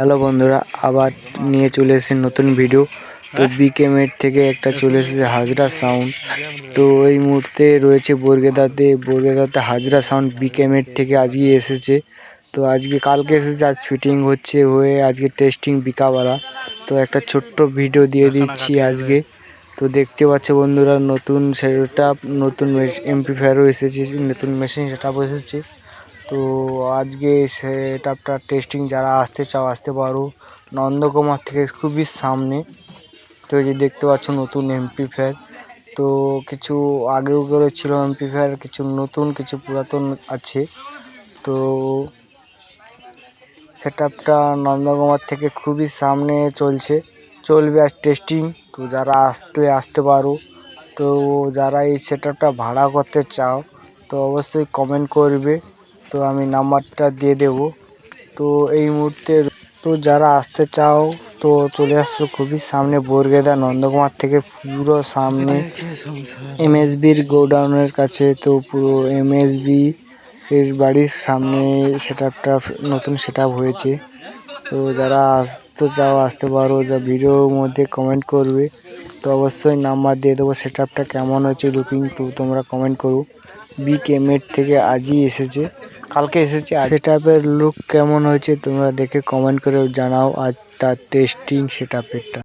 Hello বন্ধুরা আবার নিয়ে চলে এসেছি নতুন ভিডিও তো বিকেমের থেকে একটা চলে এসেছে হাজরা সাউন্ড তো এই মুহূর্তে রয়েছে বরগেদাতে বরগেদাতে হাজরা সাউন্ড বিকেমের থেকে আজকে এসেছে। তো আজকে কালকে এসেছে আজ ফিটিং হচ্ছে হয়ে আজকে টেস্টিং বিকাবেলা তো একটা ছোট্ট ভিডিও দিয়ে দিচ্ছি আজকে। তো দেখতে পাচ্ছ বন্ধুরা নতুন সেট নতুন এমপি এমপ্লিফায়ারও এসেছে নতুন মেশিন সেট এসেছে। তো আজকে সেটআপটা টেস্টিং যারা আসতে চাও, আসতে পারো। নন্দকুমার থেকে খুবই সামনে। তো এই যে দেখতে পাচ্ছ নতুন এমপ্লিফায়ার তো কিছু আগেও ছিল এমপ্লিফায়ার কিছু নতুন, কিছু পুরাতন আছে। তো সেটআপটা নন্দকুমার থেকে খুবই সামনে চলছে। চলবে আজ টেস্টিং তো যারা আসতে আসতে পারো। তো যারা এই সেটআপটা ভাড়া করতে চাও, তো অবশ্যই কমেন্ট করবে। তো আমি নাম্বারটা দিয়ে দেব। তো এই মুহূর্তে তো যারা আসতে চাও, তো চলে আসছো খুবই সামনে বোরগেদা নন্দকুমার থেকে পুরো সামনে। এমএসবির গোডাউনের কাছে, তো পুরো এম এমএসবি এর বাড়ির সামনে সেট আপটা নতুন সেটআপ হয়েছে। তো যারা আসতে চাও, আসতে পারো, যা ভিডিওর মধ্যে কমেন্ট করবে, তো অবশ্যই নাম্বার দিয়ে দেবো সেটআপটা কেমন হয়েছে লুকিং তো তোমরা কমেন্ট করো। বি কেমের থেকে আজই এসেছে। কালকে এসেছে সেটআপের লুক কেমন হয়েছে তোমরা দেখে কমেন্ট করে জানাও, আর তার টেস্টিং সেটআপেরটা।